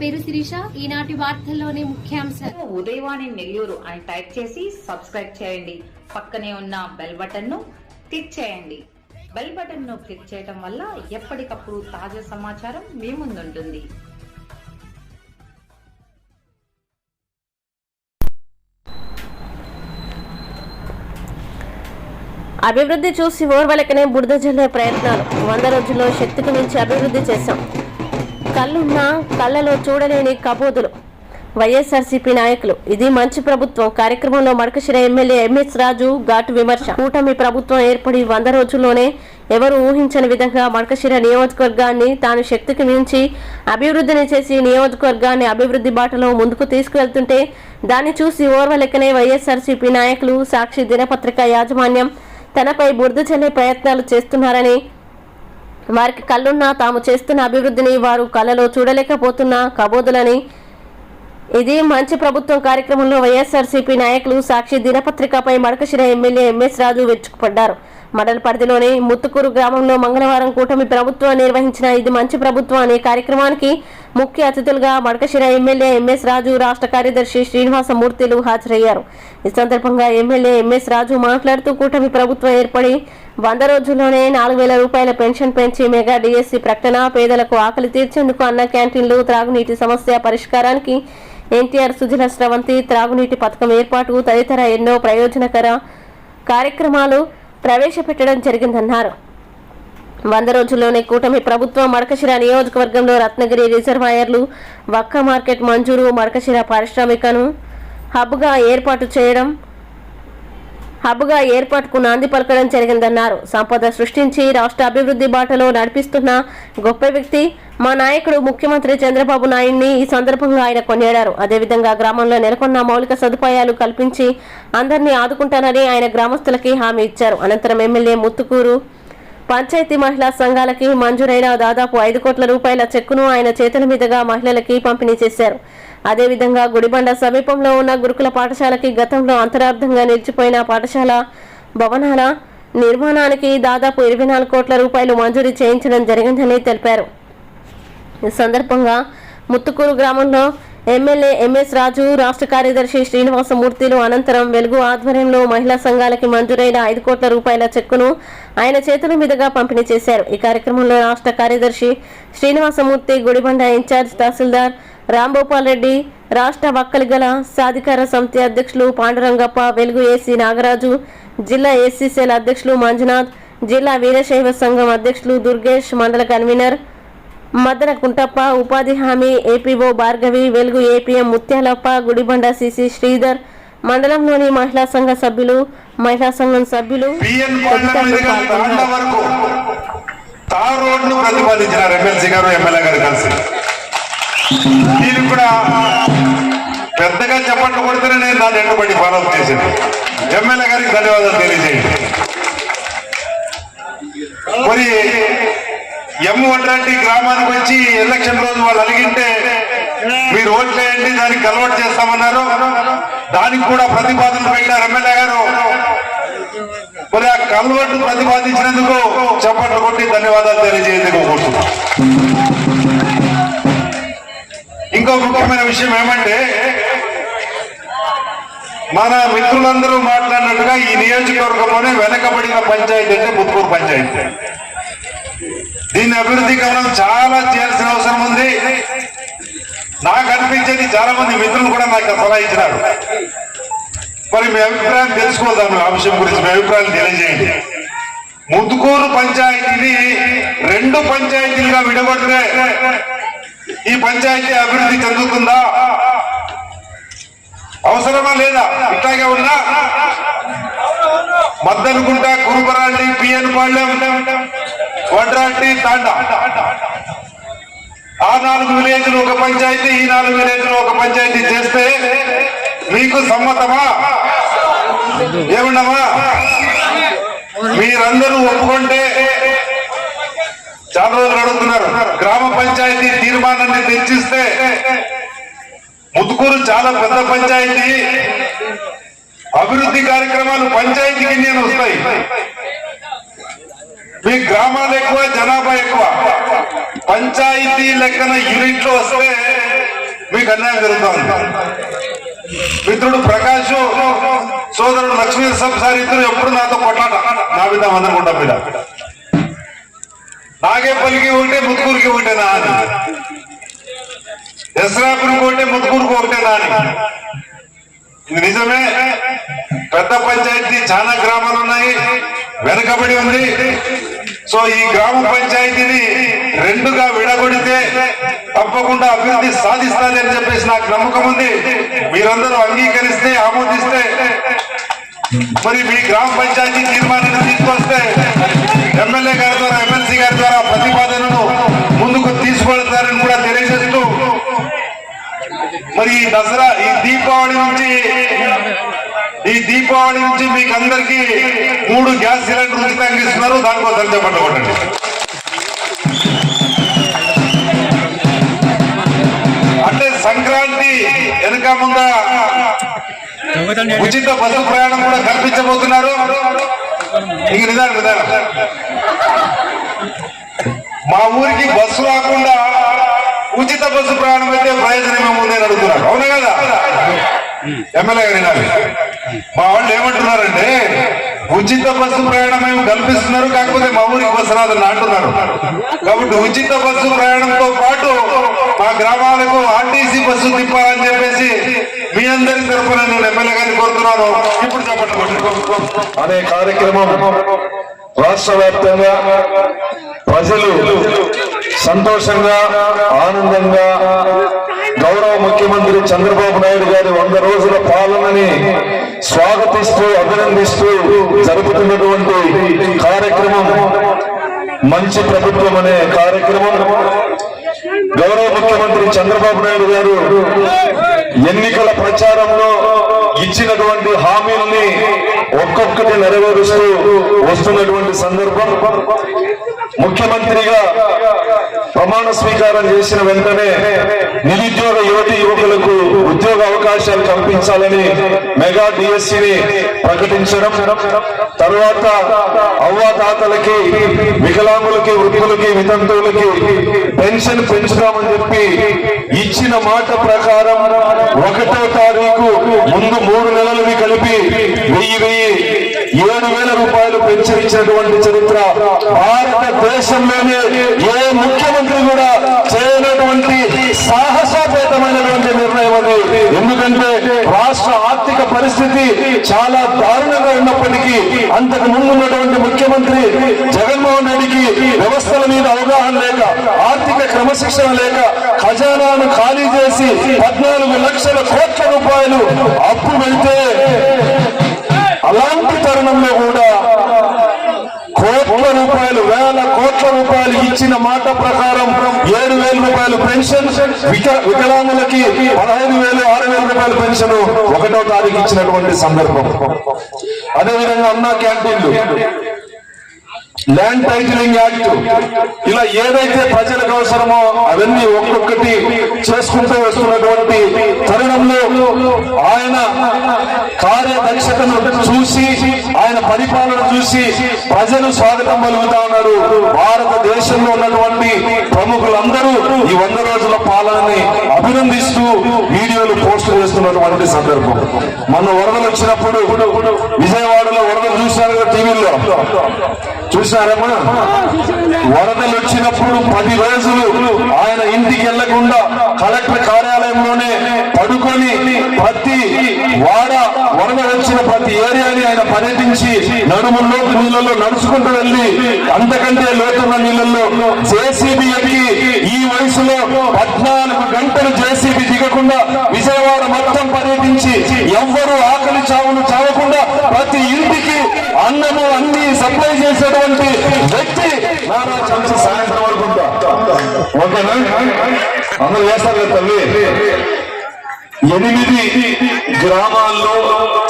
పేరు శిరీష. ఈనాటి వార్తల్లోని ముఖ్యాంశాలు ఉదయవాణి నెల్లూరు అని టైప్ చేసి సబ్స్క్రైబ్ చేయండి. పక్కనే ఉన్న బెల్ బటన్ను క్లిక్ చేయండి. బెల్ బటన్ను క్లిక్ చేయడం వల్ల ఎప్పటికప్పుడు తాజా సమాచారం మీ ముందుంటుంది. అభివృద్ధి చూసి ఓర్వలకనే బురద జల్లే ప్రయత్నాలు. వంద రోజుల్లో శక్తికి మించి అభివృద్ధి చేశాం. కళ్ళున్నా కళ్ళలో చూడలేని కబోదులు. వైఎస్ఆర్సీపీ నాయకులు. ఇది మంచి ప్రభుత్వం. కార్యక్రమంలో మడకశిర ఎమ్మెల్యే ఎంఎస్ రాజు ఘాటు విమర్శ. కూటమి ప్రభుత్వం ఏర్పడి వంద రోజుల్లోనే ఎవరు ఊహించని విధంగా మడకశిర నియోజకవర్గాన్ని తాను శక్తికి మించి అభివృద్ధిని చేసి నియోజకవర్గాన్ని అభివృద్ధి బాటలో ముందుకు తీసుకువెళ్తుంటే దాన్ని చూసి ఓర్వలెక్కనే వైఎస్ఆర్సీపీ నాయకులు సాక్షి దినపత్రిక యాజమాన్యం తనపై బురద చల్లే ప్రయత్నాలు చేస్తున్నారని వారికి కళ్ళున్నా తాము చేస్తున్న అభివృద్ధిని వారు కళలో చూడలేకపోతున్న కబోదులని. ఇది మంచి ప్రభుత్వం కార్యక్రమంలో వైఎస్ఆర్సీపీ నాయకులు సాక్షి దినపత్రికపై మడకశిర ఎమ్మెల్యే ఎంఎస్ రాజు విరుచుకుపడ్డారు. మండల పరిధిలోని ముత్తుకూరు గ్రామంలో మంగళవారం కూటమి ప్రభుత్వం నిర్వహించిన ఇది మంచి ప్రభుత్వం అనే కార్యక్రమానికి ముఖ్య అతిథులుగా మడకశిర ఎమ్మెల్యే ఎంఎస్ రాజు రాష్ట్ర కార్యదర్శి శ్రీనివాసమూర్తిలు హాజరయ్యారు. ఈ సందర్భంగా ఎమ్మెల్యే ఎంఎస్ రాజు మాట్లాడుతూ కూటమి ప్రభుత్వం ఏర్పడి వంద రోజుల్లోనే నాలుగు వేల రూపాయల పెన్షన్ పెంచి మెగా డిఎస్సి ప్రకటన పేదలకు ఆకలి తీర్చేందుకు అన్న క్యాంటీన్లు త్రాగునీటి సమస్య పరిష్కారానికి ఎన్టీఆర్ సుజల స్రవంతి త్రాగునీటి పథకం ఏర్పాటు తదితర ఎన్నో ప్రయోజనకర కార్యక్రమాలు ప్రవేశపెట్టడం జరిగిందన్నారు. వంద రోజుల్లోనే కూటమి ప్రభుత్వం మడకశిర నియోజకవర్గంలో రత్నగిరి రిజర్వాయర్లు వక్క మార్కెట్ మంజూరు మడకశిర పారిశ్రామికను హబ్గా ఏర్పాటు చేయడం హబ్గా ఏర్పాటుకు నాంది పలకడం జరిగిందన్నారు. సంపద సృష్టించి రాష్ట్ర అభివృద్ధి బాటలో నడిపిస్తున్న గొప్ప వ్యక్తి మా నాయకుడు ముఖ్యమంత్రి చంద్రబాబు నాయుడిని ఈ సందర్భంగా ఆయన కొనియాడారు. అదేవిధంగా గ్రామంలో నెలకొన్న మౌలిక సదుపాయాలు కల్పించి అందరినీ ఆదుకుంటానని ఆయన గ్రామస్తులకి హామీ ఇచ్చారు. అనంతరం ఎమ్మెల్యే ముత్తుకూరు పంచాయతీ మహిళా సంఘాలకి మంజూరైన దాదాపు ఐదు కోట్ల రూపాయల చెక్కును ఆయన చేతుల మీదుగా మహిళలకి పంపిణీ చేశారు. అదేవిధంగా గుడిబండ సమీపంలో ఉన్న గురుకుల పాఠశాలకి గతంలో అంతరార్థంగా నిలిచిపోయిన పాఠశాల భవనాల నిర్మాణానికి దాదాపు ఇరవై నాలుగు కోట్ల రూపాయలు మంజూరు చేయించడం జరిగిందని తెలిపారు. ఈ సందర్భంగా ముత్తుకూరు గ్రామంలో ఎమ్మెల్యే ఎంఎస్ రాజు రాష్ట్ర కార్యదర్శి శ్రీనివాసమూర్తిలు అనంతరం వెలుగు ఆధ్వర్యంలో మహిళా సంఘాలకి మంజూరైన ఐదు కోట్ల రూపాయల చెక్కును ఆయన చేతుల మీదుగా పంపిణీ చేశారు. ఈ కార్యక్రమంలో రాష్ట్ర కార్యదర్శి శ్రీనివాసమూర్తి గుడిబండ ఇన్ఛార్జ్ తహసీల్దార్ రాంభూపాల్ రెడ్డి రాష్ట్ర వక్కలిగల సాధికార సమితి అధ్యక్షులు పాండురంగప్ప వెలుగు ఏసీ నాగరాజు జిల్లా ఏసీసీఎల్ అధ్యక్షులు మంజునాథ్ జిల్లా వీరశైవ సంఘం అధ్యక్షులు దుర్గేష్ మండల కన్వీనర్ మదన కుంటప్ప ఉపాధి హామీ APO Bhargavi Velugu APM Muthyalappa Gudibanda CC Sridhar మండలంలోని మహిళా సంఘ సభ్యులు మహిళా సంఘం సభ్యులు తార్ రోడ్ను ఎమ్మెల్సీ గారు ఎమ్మెల్యే గారు కలిసి. దీనికి కూడా పెద్దగా చెప్పట్లు కొడితేనే నేను దాన్ని ఎట్టుబడి ఫాలో అప్ చేసింది ఎమ్మెల్యే గారికి ధన్యవాదాలు తెలియజేయండి. మరి ఎం వడ్రంటి గ్రామానికి వచ్చి ఎలక్షన్ రోజు వాళ్ళు అలిగింటే మీరు ఓట్లేయండి దానికి కలవట్ చేస్తామన్నారు. దానికి కూడా ప్రతిపాదన పెట్టారు ఎమ్మెల్యే గారు. మరి ఆ కల్వర్టు ప్రతిపాదించినందుకు చప్పట్లు కొట్టి ధన్యవాదాలు తెలియజేందుకు కోరుతున్నాను. ఇంకో ముఖ్యమైన విషయం ఏమంటే మన మిత్రులందరూ మాట్లాడినట్టుగా ఈ నియోజకవర్గంలోనే వెనకబడిన పంచాయతీ అంటే ముత్తుకూరు పంచాయతీ. దీన్ని అభివృద్ధి మనం చాలా చేయాల్సిన అవసరం ఉంది. నాకు అనిపించేది చాలా మంది మిత్రులు కూడా నాకు సలహా ఇచ్చినారు. మరి మీ అభిప్రాయం తెలుసుకోదాం ఆ విషయం గురించి మీ అభిప్రాయం తెలియజేయండి. ముత్తుకూరు పంచాయతీని రెండు పంచాయతీలుగా విడగొడితే ఈ పంచాయతీ అభివృద్ధి చెందుతుందా? అవసరమా లేదా? ఇట్లాగే ఉన్నా? మద్దనుకుంట కురుబరాండి పిఎన్ పాళ్యం వడ్రాంటి తాండ. ఆ నాలుగు విలేజ్లు ఒక పంచాయతీ ఈ నాలుగు విలేజ్లు ఒక పంచాయతీ చేస్తే మీకు సమ్మతమా? ఏముండమా? మీరందరూ ఒప్పుకుంటే చాలా రోజులు అడుగుతున్నారు గ్రామ పంచాయతీ తీర్మానాన్ని తెచ్చిస్తే ముదుకూరు చాలా పెద్ద పంచాయతీ. అభివృద్ధి కార్యక్రమాలు పంచాయతీకి నేను వస్తాయి. మీ గ్రామాలు ఎక్కువ జనాభా ఎక్కువ. పంచాయతీ లెక్కన యూనిట్లు వస్తే మీకు అన్యాయం జరుగుతుంది. మిత్రుడు ప్రకాష్ సోదరుడు లక్ష్మీ సార్ ఇద్దరు ఎప్పుడు నాతో కొట్లాట నా మీద అందరకుండా మీద నాగేపల్లికి ఉంటే ముత్తుకూరుకి ఒకటేనా అని దసరాపురికి ఉంటే ముత్తుకూరుకు ఒకటేనా అని ఇది నిజమే. పెద్ద పంచాయతీ చాలా గ్రామాలు ఉన్నాయి. వెనకబడి ఉంది. సో ఈ గ్రామ పంచాయతీని రెండుగా విడగొడితే తప్పకుండా అభివృద్ధి సాధిస్తానని అని చెప్పేసి నాకు నమ్మకం ఉంది. మీరందరూ అంగీకరిస్తే ఆమోదిస్తే మరి మీ గ్రామ పంచాయతీ తీర్మానాన్ని తీసుకొస్తే ఎమ్మెల్యే గారి ద్వారా ఎమ్మెల్సీ గారి ద్వారా ప్రతిపాదనను ముందుకు తీసుకెళ్తారని కూడా తెలియజేస్తూ మరి ఈ దసరా ఈ దీపావళి నుంచి ఈ దీపావళి నుంచి మీకు అందరికి మూడు గ్యాస్ సిలిండర్ ఉచితంగా ఇస్తున్నారు దానికోసం చెప్పండి అంటే సంక్రాంతి వెనక ముంద ఉచిత బస్సు ప్రయాణం కూడా కల్పించబోతున్నారు. ఇంక నిదానం నిదానం. మా ఊరికి బస్సు రాకుండా ఉచిత బస్సు ప్రయాణం అయితే ప్రయోజనం ఏముంది అని అడుగుతున్నారు. అవునా కదా? ఎమ్మెల్యే గారి మా వాళ్ళు ఏమంటున్నారంటే ఉచిత బస్సు ప్రయాణం ఏమి కల్పిస్తున్నారు కాకపోతే మా ఊరికి బస్సు రాదని అంటున్నారు. కాబట్టి ఉచిత బస్సు ప్రయాణంతో పాటు మా గ్రామాలకు ఆర్టీసీ బస్సు తిప్పాలని చెప్పేసి మీ అందరి తరఫున నేను ఎమ్మెల్యే గారిని కోరుతున్నాను. ఇప్పుడు చెప్పండి. అనే కార్యక్రమం రాష్ట్ర వ్యాప్తంగా ప్రజలు సంతోషంగా ఆనందంగా గౌరవ ముఖ్యమంత్రి చంద్రబాబు నాయుడు గారి వంద రోజుల పాలనని స్వాగతిస్తూ అభినందిస్తూ జరుపుతున్నటువంటి కార్యక్రమం మంచి ప్రభుత్వం అనే కార్యక్రమం. గౌరవ ముఖ్యమంత్రి చంద్రబాబు నాయుడు గారు ఎన్నికల ప్రచారంలో ఇచ్చినటువంటి హామీల్ని ఒక్కొక్కటి నెరవేరుస్తూ వస్తున్నటువంటి సందర్భం. ముఖ్యమంత్రిగా ప్రమాణ స్వీకారం చేసిన వెంటనే నిరుద్యోగ యువతి యువకులకు ఉద్యోగ అవకాశాలు కల్పించాలని మెగా డిఎస్సిని ప్రకటించడం తర్వాత అవ్వాతాతలకి వికలాంగులకి వృద్ధులకి వితంతువులకి పెన్షన్ పెంచుతామని చెప్పి ఇచ్చిన మాట ప్రకారం ఒకటో తారీఖు ముందు మూడు నెలలవి కలిపి వెయ్యి వెయ్యి ఏడు వేల రూపాయలు చరిత్ర భారతదేశంలోనే ఏ ముఖ్యమంత్రి కూడా చేయనటువంటి సాహసోపేతమైనటువంటి నిర్ణయం అది. ఎందుకంటే రాష్ట్ర ఆర్థిక పరిస్థితి చాలా దారుణంగా ఉన్నప్పటికీ అంతకు ముందు ఉన్నటువంటి ముఖ్యమంత్రి జగన్మోహన్ రెడ్డికి వ్యవస్థల మీద అవగాహన లేక ఆర్థిక క్రమశిక్షణ లేక ఖజానాను ఖాళీ చేసి పద్నాలుగు లక్షల కోట్ల రూపాయలు అప్పు వెళ్తే అలాంటి తరుణంలో కూడా రూపాయలు వేల కోట్ల రూపాయలు ఇచ్చిన మాట ప్రకారం ఏడు వేల రూపాయలు పెన్షన్ విక వికలాంగులకి పదహైదు వేలు ఆరు వేల రూపాయల పెన్షన్ ఒకటో తారీఖు ఇచ్చినటువంటి సందర్భం. అదేవిధంగా అన్నా క్యాంటీన్లు. ల్యాండ్ టైటిలింగ్ యాక్ట్ ఇలా ఏదైతే ప్రజలకు అవసరమో అవన్నీ ఒక్కొక్కటి చేసుకుంటూ వస్తున్నటువంటి తరుణంలో ఆయన కార్యదక్షతను చూసి ఆయన పరిపాలన చూసి ప్రజలు స్వాగతం పలుకుతా ఉన్నారు. భారతదేశంలో ఉన్నటువంటి ప్రముఖులందరూ ఈ వంద రోజుల పాలనని అభినందిస్తూ వీడియోలు పోస్ట్ చేస్తున్నటువంటి సందర్భం. మొన్న వరదలు వచ్చినప్పుడు విజయవాడలో వరదలు చూశారు కదా టీవీలో? చూసారమ్మా వరదలు వచ్చినప్పుడు పది రోజులు ఆయన ఇంటికి వెళ్ళకుండా కలెక్టర్ కార్యాలయంలోనే పడుకొని ప్రతి వాడ వరద వచ్చిన ప్రతి ఏరియాని ఆయన పర్యటించి నడుముల్లో నీళ్ళలో నడుచుకుంటూ వెళ్ళి అంతకంటే లోతున్న నీళ్ళల్లో జేసీబీ ఎక్కి ఈ వయసులో లేకుండా విజయవాడ మొత్తం పర్యటించి ఎవ్వరూ ఆకలి చావును చావకుండా ప్రతి ఇంటికి అన్నము అన్ని సప్లై చేసేటువంటి వ్యక్తి నారా చంద్ర సాయంత్రం అనుకుంటా ఓకేనా? అందరూ చేస్తారు కదా తల్లి? ఎనిమిది గ్రామాల్లో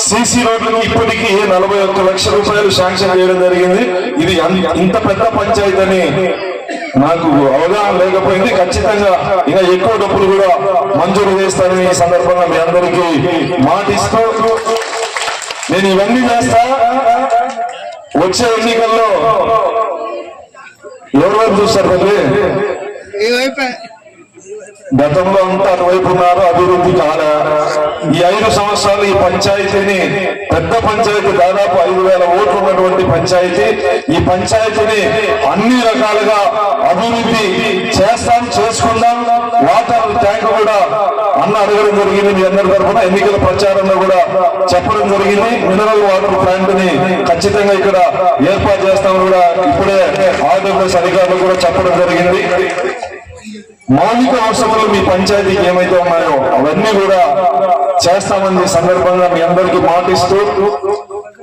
సిసి రోడ్లకు ఇప్పటికీ నలభై ఒక్క లక్షల రూపాయలు శాంక్షన్ చేయడం జరిగింది. ఇది ఇంత పెద్ద పంచాయతీ అని నాకు అవగాహన లేకపోయింది. ఖచ్చితంగా ఇంకా ఎక్కువ డబ్బులు కూడా మంజూరు చేస్తానని ఈ సందర్భంగా మీ అందరికీ మాటిస్తూ నేను ఇవన్నీ చేస్తా. వచ్చే ఎన్నికల్లో ఎవరు చూస్తారు? తల్లి గతంలో అంతా అటువైపు ఉన్నారు అభివృద్ధి కాలే. ఈ ఐదు సంవత్సరాలు ఈ పంచాయతీని పెద్ద పంచాయతీ దాదాపు ఐదు వేల ఓట్లు ఉన్నటువంటి పంచాయతీ ఈ పంచాయతీని అన్ని రకాలుగా అభివృద్ధి చేస్తాం చేసుకుందాం. వాటర్ ట్యాంక్ కూడా అన్న అడగడం జరిగింది మీ అందరి తరఫున ఎన్నికల ప్రచారంలో కూడా చెప్పడం జరిగింది. మినరల్ వాటర్ ప్లాంట్ని ఖచ్చితంగా ఇక్కడ ఏర్పాటు చేస్తామని కూడా ఇప్పుడే ఆంధ్రప్రదేశ్ అధికారులు కూడా చెప్పడం జరిగింది. మౌలిక అవసరాలు మీ పంచాయతీకి ఏమైతే ఉన్నాయో అవన్నీ కూడా చేస్తామని సందర్భంగా మీ అందరికీ మాటిస్తూ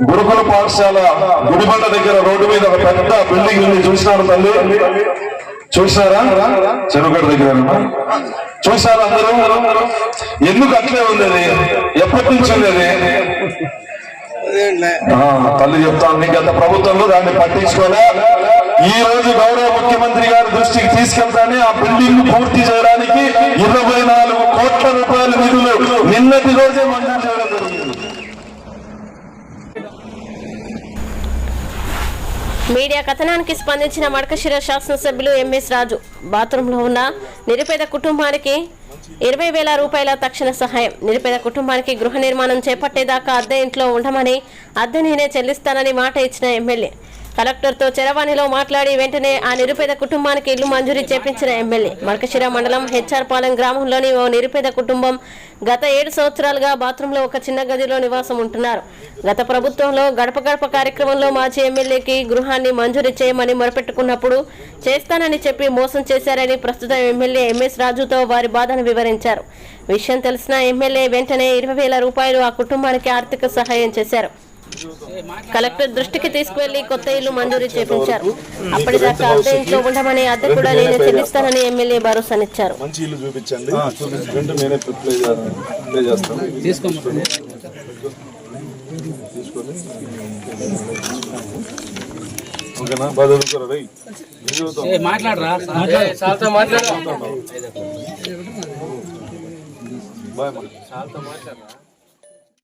గురుకుల పాఠశాల గుడిబండ దగ్గర రోడ్డు మీద ఒక పెద్ద బిల్డింగ్ ఉంది. చూసినారు తల్లి? చూసారా చెరుగడ దగ్గర చూసారా అందరూ? ఎందుకు అట్లే ఉంది అది ఎప్పటి నుంచి ఉంది అది తల్లి చెప్తాను గత ప్రభుత్వంలో దాన్ని పట్టించుకోలే. ఈ రోజు గౌరవ ముఖ్యమంత్రి గారి దృష్టికి తీసుకెళ్తానే ఆ బిల్డింగ్ పూర్తి చేయడానికి ఇరవై నాలుగు కోట్ల రూపాయల నిధులు నిన్నటి రోజే మంజూరు చేయడం జరిగింది. మీడియా కథనానికి స్పందించిన మడకశిర శాసనసభ్యులు ఎంఎస్ రాజు బాత్రూంలో ఉన్న నిరుపేద కుటుంబానికి ఇరవై వేల రూపాయల తక్షణ సహాయం. నిరుపేద కుటుంబానికి గృహ నిర్మాణం చేపట్టేదాకా అద్దె ఇంట్లో ఉండమని అద్దె నేనే చెల్లిస్తానని మాట ఇచ్చిన ఎమ్మెల్యే. కలెక్టర్తో చరవాణిలో మాట్లాడి వెంటనే ఆ నిరుపేద కుటుంబానికి ఇల్లు మంజూరీ చేపించిన ఎమ్మెల్యే. మడకశిర మండలం హెచ్ఆర్పాలెం గ్రామంలోని ఓ నిరుపేద కుటుంబం గత ఏడు సంవత్సరాలుగా బాత్రూంలో ఒక చిన్న గదిలో నివాసం ఉంటున్నారు. గత ప్రభుత్వంలో గడప గడప కార్యక్రమంలో మాజీ ఎమ్మెల్యేకి గృహాన్ని మంజూరు చేయమని మొరపెట్టుకున్నప్పుడు చేస్తానని చెప్పి మోసం చేశారని ప్రస్తుత ఎమ్మెల్యే ఎంఎస్ రాజుతో వారి బాధను వివరించారు. విషయం తెలిసిన ఎమ్మెల్యే వెంటనే ఇరవై వేల రూపాయలు ఆ కుటుంబానికి ఆర్థిక సహాయం చేశారు. కలెక్టర్ దృష్టికి తీసుకువెళ్ళి కొత్త ఇల్లు మంజూరు చేపించారు. అప్పటిదాకా అద్దె ఇంట్లో ఉండమని అద్దె కూడా నేను చెల్లిస్తానని ఎమ్మెల్యే భరోసానిచ్చారు మంచి ఇల్లు చూపించండి. వెంటనే నేనే ప్లే ప్లే చేస్తాను. తీసుకొని ఓకేనా? బాగా చదువుకోరా రై మాట్లాడరా. బాయ్